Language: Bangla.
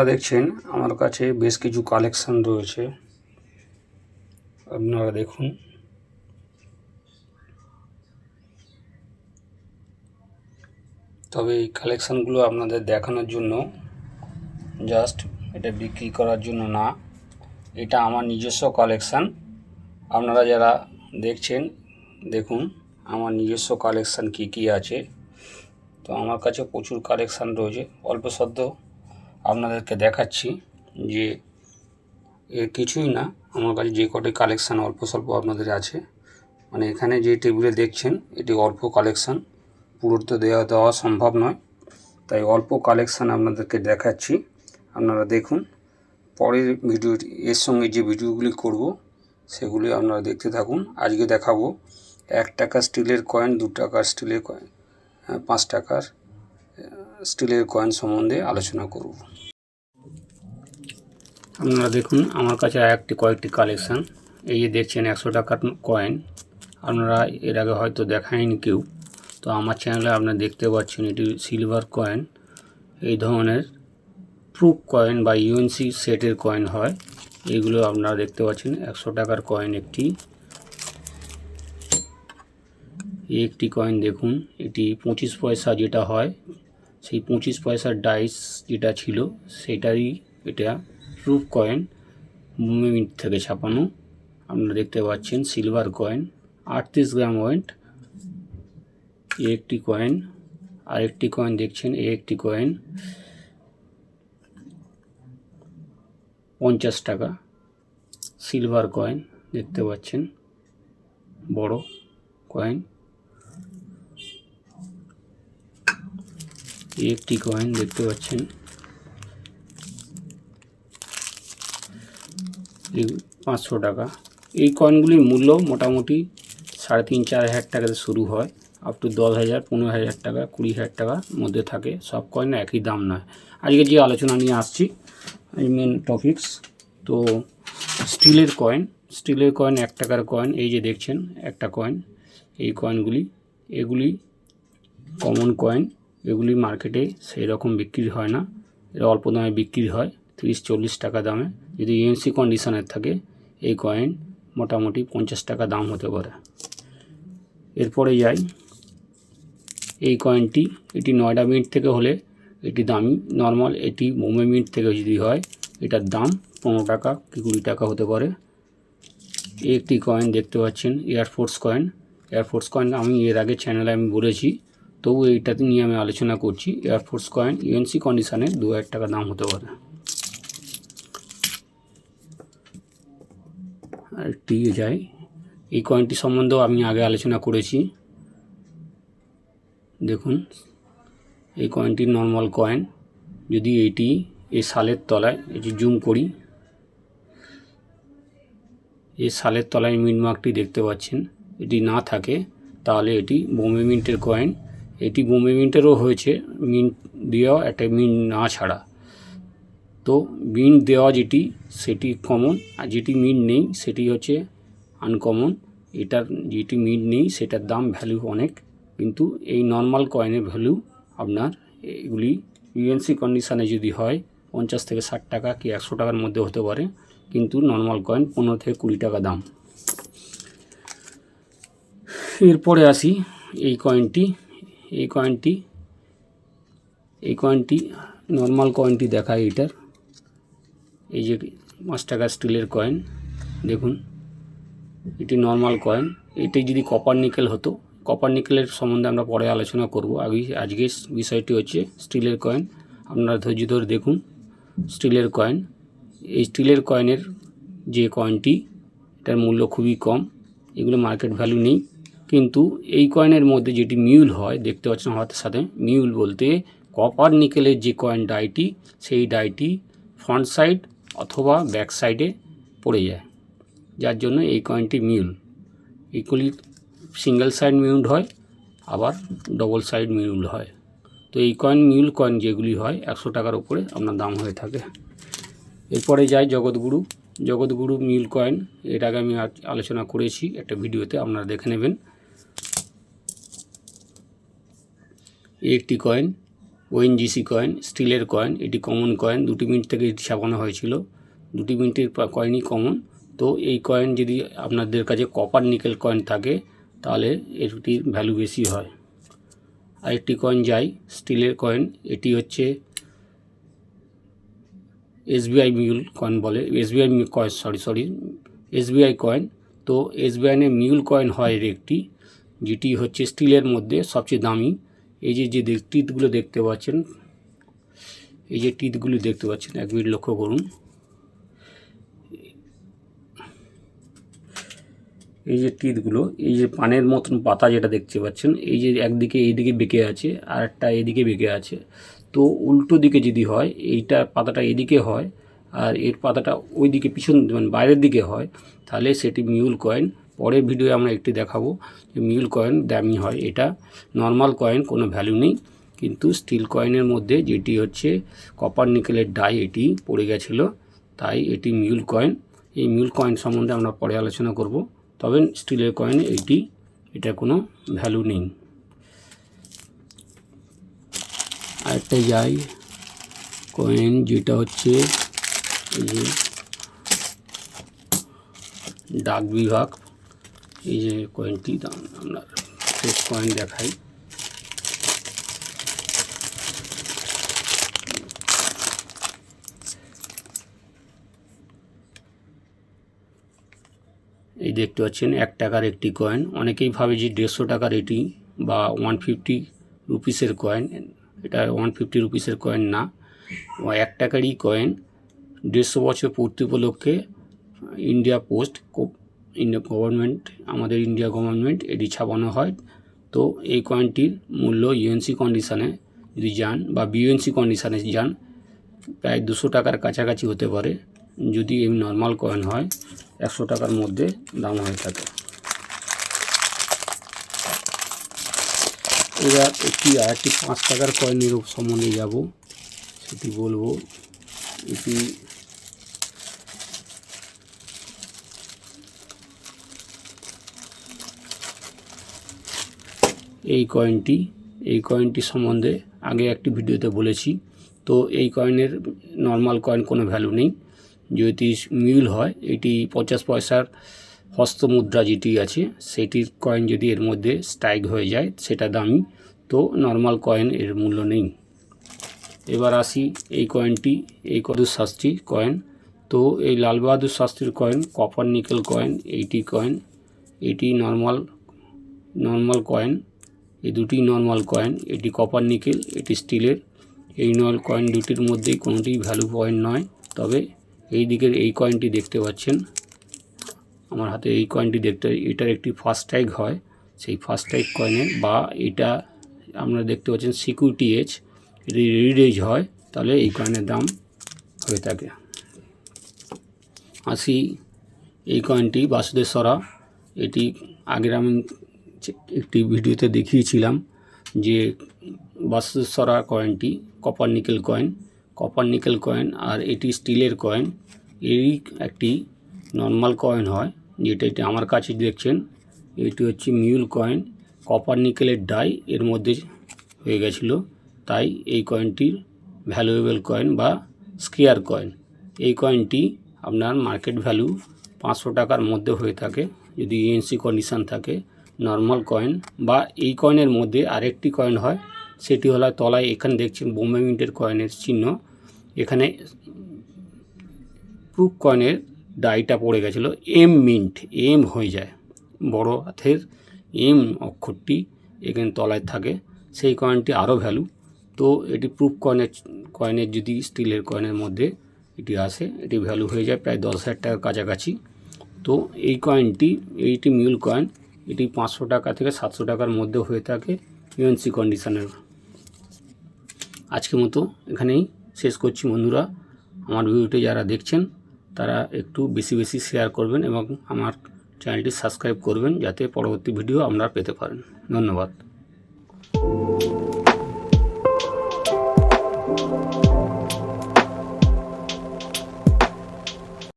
আপনারা দেখছেন, আমার কাছে বেশ কিছু কালেকশন রয়েছে। আপনারা দেখুন। তবে এই কালেকশানগুলো আপনাদের দেখানোর জন্য জাস্ট এটা বিক্রি করার জন্য না, এটা আমার নিজস্ব কালেকশান আপনারা যারা দেখছেন, দেখুন, আমার নিজস্ব কালেকশান কি কি আছে। তো আমার কাছে প্রচুর কালেকশান রয়েছে। অল্প সদ্য আপনাদেরকে দেখাচ্ছি যে এর কিছুই না। আমার কাছে যে কটি কালেকশান অল্প স্বল্প আপনাদের আছে। মানে এখানে যে টেবিলে দেখছেন এটি অল্প কালেকশান পুরো দেওয়া দেওয়া সম্ভব নয়। তাই অল্প কালেকশান আপনাদেরকে দেখাচ্ছি। আপনারা দেখুন পরের ভিডিও এর সঙ্গে যে ভিডিওগুলি করব সেগুলি আপনারা দেখতে থাকুন। আজকে দেখাবো এক টাকা স্টিলের কয়েন দু টাকার স্টিলের কয়েন হ্যাঁ, পাঁচ টাকার স্টিলের কয়েন সম্বন্ধে আলোচনা করব। আপনারা দেখুন, আমার কাছে একটি কয়েকটি কালেকশান এই যে দেখছেন, একশো টাকার কয়েন আপনারা এর আগে হয়তো দেখায়নি কেউ। তো আমার চ্যানেলে আপনারা দেখতে পাচ্ছেন, এটি সিলভার কয়েন এই ধরনের প্রুফ কয়েন বা ইউএনসি সেটের কয়েন হয়। এইগুলো আপনারা দেখতে পাচ্ছেন, একশো টাকার কয়েন একটি। একটি কয়েন দেখুন, এটি পঁচিশ পয়সা যেটা হয়, সেই পঁচিশ পয়সার ডাইস যেটা ছিল সেটারই এটা প্রুফ কয়েন মিন্ট থেকে ছাপানো। আপনারা দেখতে পাচ্ছেন সিলভার কয়েন আটত্রিশ গ্রাম ওয়েট এ একটি কয়েন আরেকটি কয়েন দেখছেন এ একটি কয়েন পঞ্চাশ টাকা। সিলভার কয়েন দেখতে পাচ্ছেন, বড় কয়েন একটি কয়েন দেখতে পাচ্ছেন পাঁচশো টাকা। এই কয়েনগুলির মূল্য মোটামুটি সাড়ে তিন, চার হাজার টাকাতে শুরু হয়। আপ টু দশ হাজার, পনেরো হাজার টাকা, কুড়ি হাজার টাকার মধ্যে থাকে। সব কয়েন একই দাম নয়। আজকে যে আলোচনা নিয়ে আসছি মেন টপিকস তো স্টিলের কয়েন স্টিলের কয়েন এক টাকার কয়েন এই যে দেখছেন, একটা কয়েন এই কয়েনগুলি এগুলি কমন কয়েন এগুলি মার্কেটে সেই রকম বিক্রি হয় না। এরা অল্প দামে বিক্রি হয়, তিরিশ, চল্লিশ টাকা দামে। যদি ইএনসি কন্ডিশনের থাকে, এই কয়েন মোটামুটি পঞ্চাশ টাকা দাম হতে পারে। এরপরে যাই, এই কয়েনটি এটি নয়ডা মিনিট থেকে হলে এটি দামি নর্মাল এটি বোম্বে মিনিট থেকে যদি হয়, এটার দাম পনেরো টাকা কি কুড়ি টাকা হতে পারে। একটি কয়েন দেখতে পাচ্ছেন এয়ারফোর্স কয়েন এয়ারফোর্স কয়েন আমি এর আগে চ্যানেলে আমি বলেছি, তবু এইটাতে নিয়ে আমি আলোচনা করছি। এয়ারফোর্স কয়েন ইউএনসি কন্ডিশনে দু হাজার টাকা দাম হতে পারে। আরেকটি যায় এই কয়েনটি সম্বন্ধেও আমি আগে আলোচনা করেছি। দেখুন, এই কয়েনটি নর্মাল কয়েন যদি এটি এই সালের তলায়, এটি জুম করি। এই সালের তলায় মিন্ট মার্কটি দেখতে পাচ্ছেন। এটি না থাকে, তাহলে এটি বোম্বে মিন্টের কয়েন এটি বোম্বে মিন্টেরও হয়েছে মিন্ট দিয়েও একটা মিন্ট না ছাড়া। তো মিন্ট দেওয়া যেটি, সেটি কমন আর যেটি মিন্ট নেই, সেটি হচ্ছে আনকমন এটার যেটি মিন্ট নেই, সেটার দাম ভ্যালু অনেক, কিন্তু এই নর্মাল কয়েনের ভ্যালু আপনার এগুলি ইউএনসি কন্ডিশানে যদি হয়, পঞ্চাশ থেকে ষাট টাকা কি একশো টাকার মধ্যে হতে পারে, কিন্তু নর্মাল কয়েন পনেরো থেকে কুড়ি টাকা দাম। এরপরে আসি, এই কয়েনটি এই কয়েনটি এই কয়েনটি নর্মাল কয়েনটি দেখায় এটার। এই যে পাঁচ টাকা স্টিলের কয়েন, দেখুন, এটি নর্মাল কয়েন। এটি যদি কপার নিকেল হতো কপার নিকেলের সম্বন্ধে আমরা পরে আলোচনা করব। আগে, আজকে বিষয়টি হচ্ছে স্টিলের কয়েন। আপনারা ধৈর্য ধরে দেখুন, স্টিলের কয়েন। এই স্টিলের কয়েনের যে কয়েনটি, এটার মূল্য খুবই কম, এগুলো মার্কেট ভ্যালু নেই। কিন্তু এই কয়েনের মধ্যে যেটি মিউল হয়, দেখতে পাচ্ছেন হাতের সাথে মিউল বলতে কপার নিকেলের যে কয়েন ডাইটি সেই ডাইটি ফ্রন্ট সাইড অথবা ব্যাক সাইডে পড়ে যায়। যার জন্য এই কয়েনটি মিউল। এগুলি সিঙ্গেল সাইড মিউল হয়, আবার ডবল সাইড মিউল হয়। তো এই কয়েন মিউল কয়েন যেগুলি হয়, একশো টাকার উপরে আপনার দাম হয়ে থাকে। এরপরে যাই জগৎগুরু। জগৎগুরু মিল কয়েন এর আগে আমি আলোচনা করেছি, একটা ভিডিওতে আপনারা দেখে নেবেন। একটি কয়েন ওএনজিসি কয়েন স্টিলের কয়েন এটি কমন কয়েন দুটি মিনিট থেকে এটি ছাপানো হয়েছিল। দুটি মিনিটের কয়েনই কমন তো এই কয়েন যদি আপনাদের কাছে কপার নিকেল কয়েন থাকে, তাহলে এটির ভ্যালু বেশি হয়। আরেকটি কয়েন যাই স্টিলের কয়েন এটি হচ্ছে এসবিআই মিউল কয়েন বলে। SBI coin sorry sorry SBI coin তো এসবিআই মিউল কয়েন হয় একটি, যেটি হচ্ছে স্টিলের মধ্যে সবচেয়ে দামি। এই যে যে টিথগুলো দেখতে পাচ্ছেন, এই যে টিথগুলো দেখতে পাচ্ছেন, এক মিনিট লক্ষ্য করুন। এই যে টিথগুলো এই যে পানের মতন পাতা যেটা দেখতে পাচ্ছেন, এই যে একদিকে এইদিকে বেঁকে আছে আর একটা এদিকে বেঁকে আছে। তো উল্টো দিকে যদি হয়, এইটা পাতাটা এদিকে হয়, আর এর পাতাটা ওই দিকে পিছন মানে বাইরের দিকে হয়, তাহলে সেটি মিউল কয়েন পরের ভিডিওয়ে আমরা একটি দেখাবো যে মিউল কয়েন দামি হয়। এটা নর্মাল কয়েন, কোনো ভ্যালু নেই। কিন্তু স্টিল কয়েনের মধ্যে যেটি হচ্ছে কপার নিকেলের ডাই, এটি পড়ে গেছিল। তাই এটি মিউল কয়েন। এই মিউল কয়েন সম্বন্ধে আমরা পরে আলোচনা করব। তবে স্টিলের কয়েনে এইটি এটা কোনো ভ্যালু নেই। আরেকটা যাই। কয়েন যেটা হচ্ছে ডাক বিভাগ। এই যে কয়েনটি দাম, আমরা ফ্রেশ কয়েন দেখাই। এই দেখতে পাচ্ছেন, এক টাকার একটি কয়েন অনেকেই ভাবে যে দেড়শো টাকার এটি বা ওয়ান ফিফটি রুপিসের কয়েন এটা ওয়ান ফিফটি রুপিসের কয়েন না। এক টাকারই কয়েন দেড়শো বছর পূর্তি উপলক্ষে ইন্ডিয়া পোস্ট ইন্ডিয়া গভর্নমেন্ট আমাদের ইন্ডিয়া গভর্নমেন্ট এটি ছাপানো হয়। তো এই কয়েনটির মূল্য ইউএনসি কন্ডিশানে যদি যান বা বিউএনসি কন্ডিশানে যান, প্রায় দুশো টাকার কাছাকাছি হতে পারে। যদি এই নর্মাল কয়েন হয়, একশো টাকার মধ্যে দাম হয়ে থাকে। এবার একটি আর একটি পাঁচ টাকার কয়েনের সম্বন্ধে যাব। সেটি বলব, এটি এই কয়েনটি এই কয়েনটি সম্বন্ধে আগে একটি ভিডিওতে বলেছি। তো এই কয়েনের নর্মাল কয়েন কোনো ভ্যালু নেই। যদি মিউল হয়, এটি পঞ্চাশ পয়সার হস্তমুদ্রা যেটি আছে, সেটির কয়েন যদি এর মধ্যে স্ট্রাইক হয়ে যায়, সেটা দামি। তো নর্মাল কয়েন এর মূল্য নেই। এবার আসি এই কয়েনটি এই কদুর শাস্ত্রী কয়েন তো এই লাল বাহাদুর শাস্ত্রীর কয়েন কপার নিকেল কয়েন এইটি কয়েন এটি নর্মাল নর্মাল কয়েন এই দুটি নর্মাল কয়েন এটি কপার নিকেল এটি স্টিলের এই নল কয়েন দুটির মধ্যেই কোনোটি ভ্যালু কয়েন নয়। তবে এই দিকের এই কয়েনটি দেখতে পাচ্ছেন। আমার হাতে এই কয়েনটি দেখতে, এটার একটি ফার্স্ট ট্যাগ হয়। সেই ফার্স্ট ট্যাগ কয়েনের বা এটা আপনারা দেখতে পাচ্ছেন সিকিউরিটি এজ এটি রিড এজ হয়। তাহলে এই কয়েনের দাম হয়ে থাকে। আসি এই কয়েনটি বাসুদেশ্বরা এটি আগের আমি একটি ভিডিওতে দেখিয়েছিলাম যে Basudeshwara কয়েনটি copper nickel coin copper nickel coin আর এটি স্টিলের কয়েন এরই একটি নর্মাল কয়েন হয়, যেটা এটি আমার কাছে দেখছেন, এটি হচ্ছে মিউল কয়েন কপার নিকেলের ডাই এর মধ্যে হয়ে গেছিল, তাই এই কয়েনটির ভ্যালুয়েবল কয়েন বা স্কেয়ার কয়েন এই কয়েনটি আপনার মার্কেট ভ্যালু পাঁচশো টাকার মধ্যে হয়ে থাকে, যদি ইএনসি কন্ডিশান থাকে নর্মাল কয়েন বা এই কয়েনের মধ্যে আরেকটি কয়েন হয়, সেটি হলো তলায়, এখানে দেখছেন বোম্বে মিন্টের কয়েনের চিহ্ন। এখানে প্রুফ কয়েনের ডাইটা পড়ে গেছিল এম মিন্ট এম হয়ে যায়। বড় হাতের এম অক্ষরটি এখানে তলায় থাকে, সেই কয়েনটি আরও ভ্যালু তো এটি প্রুফ কয়েনের কয়েনের যদি স্টিলের কয়েনের মধ্যে এটি আসে, এটি ভ্যালু হয়ে যায় প্রায় দশ হাজার টাকার কাছাকাছি। তো এই কয়েনটি এইটি মিউল কয়েন এটি পাঁচশো টাকা থেকে সাতশো টাকার মধ্যে হয়ে থাকে ইউএনসি কন্ডিশনের। আজকের মতো এখানেই শেষ করছি বন্ধুরা। আমার ভিডিওটি যারা দেখছেন, তারা একটু বেশি বেশি শেয়ার করবেন এবং আমার চ্যানেলটি সাবস্ক্রাইব করবেন যাতে পরবর্তী ভিডিও আপনারা পেতে পারেন। ধন্যবাদ।